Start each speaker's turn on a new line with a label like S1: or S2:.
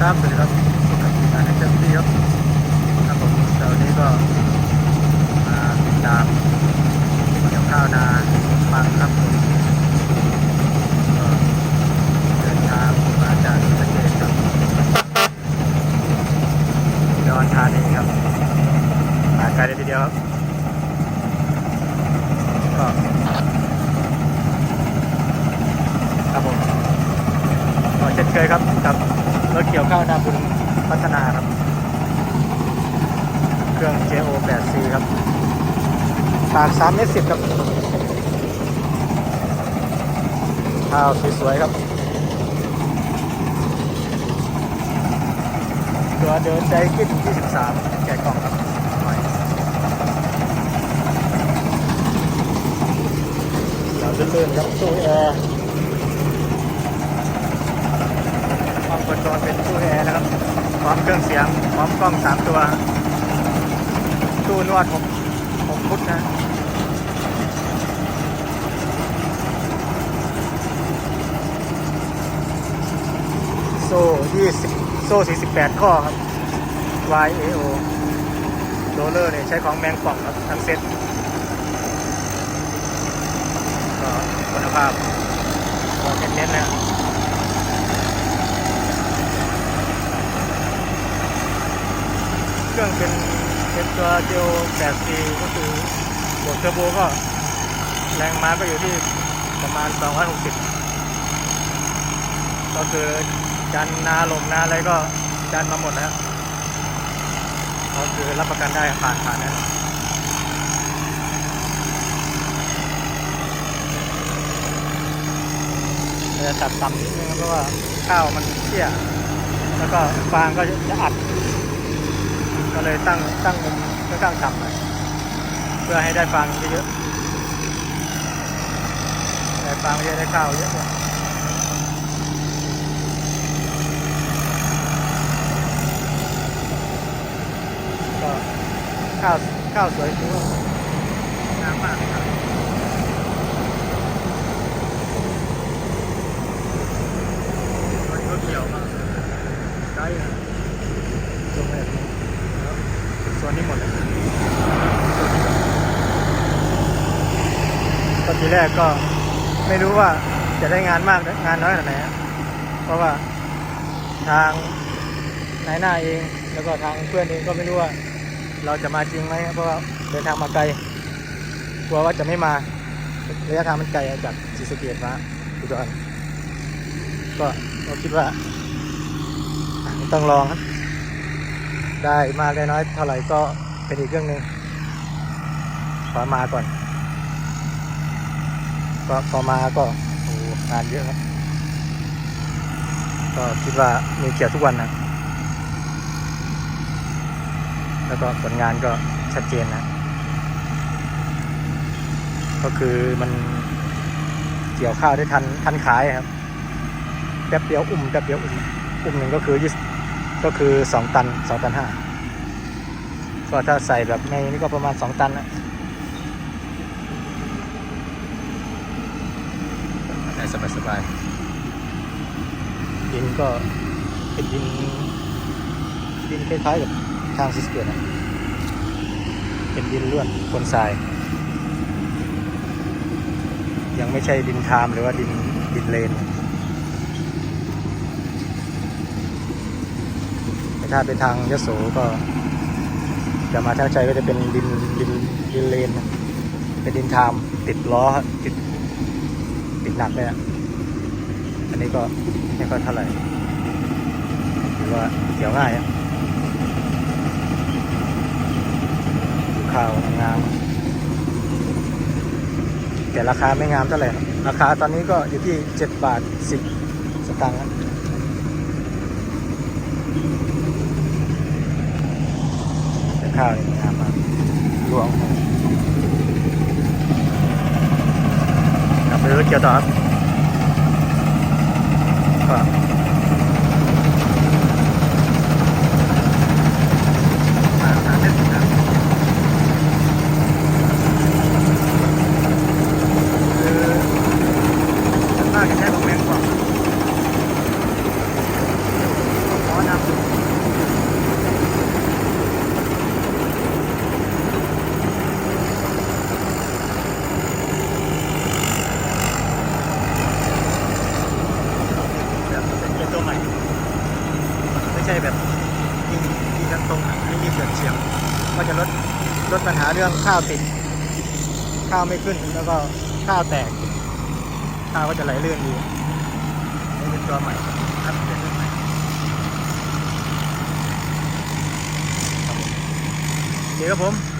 S1: ครับสวัสดีครับพบกับทีมงานเจ้าที่ครับครับผมเดี๋ยวนี้ก็มาติดตามเกี่ยวข้าวนาฟังครับผมก็เดินทางมาจากศรีสะเกษครับดอนธานีครับมาไกลเลยทีเดียวครับก็ครับผม ก็เช่นเคยครับกับรถเกี่ยวข้าวนาบุญพัฒนาครับ เค รื่อง JO 8C ครับปาก3เมตร10ครับข้าวสวยๆครับ ตัวเดินใจขึ้น23 แกะกล่องครับหน่อยเราลื่นๆครับตู้แอร์ห้องคอนโทรลเป็นตู้แอร์นะครับพร้อมเครื่องเสียงพร้อมกล้องสามตัว ตู้นวดหกหกฟุตนะโซ่ยี่สิบโซ่สี่สิบแปดข้อครับ YAO โรเลอร์เนี่ยใช้ของแมงป่องครับทั้งเซ็ตก็คุณภาพก็เน้นๆนะเครื่องเป็น เป็นตัวเจลแบบซีก็คือบวกเทอร์โบก็แรงม้าก็อยู่ที่ประมาณ 260 ก็คือจันนาลมนาอะไรก็จันมาหมดแล้วก็คือรับประกันได้ผ่านผ่านนะจะตัดต่ำนิดนึงเพราะว่าข้าวมันเที่ยแล้วก็ฟางก็จะอัด ก็เลยตั้งตั้งมุมค่อนข้างต่ำหน่อยเพื่อให้ได้ฟางเยอะๆได้ฟางเยอะได้ข้าวเยอะกว่าก็ข้าวข้าวสวยจริงงามมากครับมันก็เกี่ยวมากได้นะตรงนี้ ส่วนนี้หมดเลยตอนที แรกก็ไม่รู้ว่าจะได้งานมากงานน้อยขนาดไหนเพราะว่าทางนายหน้าเอง แล้วก็ทางเพื่อนเองก็ไม่รู้ว่า เราจะมาจริงไหมเพราะว่าเดินทางมาไกลกลัวว่าจะไม่มาระยะทางมันไกลจากศรีสะเกษมาอุดรก็เราคิดว่าต้องลองครับ ได้มากได้น้อยเท่าไหร่ก็เป็นอีกเรื่องหนึ่งขอมาก่อน ก็พอมาก็โอ้งานเยอะครับก็คิดว่ามีเกี่ยวทุกวันนะ แล้วก็ผลงานก็ชัดเจนนะ ก็คือมันเกี่ยวข้าวได้ทันทันขายครับแป๊บเดียวอุ่มแป๊บเดียวอุ่มอุ่มหนึ่งก็คือยี่สก็คือ2ตัน2ตัน5ก็ถ้าใส่แบบในนี่ก็ประมาณ2ตันนะได้ สบายสบายๆดินก็เป็นดินดินคล้ายๆกับทางซิสเกตนะเป็นดินล้วนคนทราย ยังไม่ใช่ดินทามหรือว่าดินดินเลนถ้าเป็นทางยโสก็จะมาทางชัยก็จะเป็นดินดินดินเลน เป็นดินทามติดล้อติด หนักเลยอะ อันนี้ก็ไม่ค่อยเท่าไหร่หรือว่าเกี่ยวง่ายอะดูข้าวงาม แต่ราคาไม่งามเท่าไหร่ครับราคาตอนนี้ก็อยู่ที่7บาท10สตางค์ข้าวนี่งามมากรวง กลับไปรถเกี่ยวต่อครับก็มาหาเล่นนะคือส่วนมากจะใช้ของแมงกว่าขอนา ลดปัญหาเรื่องข้าวติด ข้าวไม่ขึ้นแล้วก็ข้าวแตก ข้าวก็จะไหลลื่นดีนี่เป็นตัวใหม่ครับเป็นตัวใหม่โอเคครับผม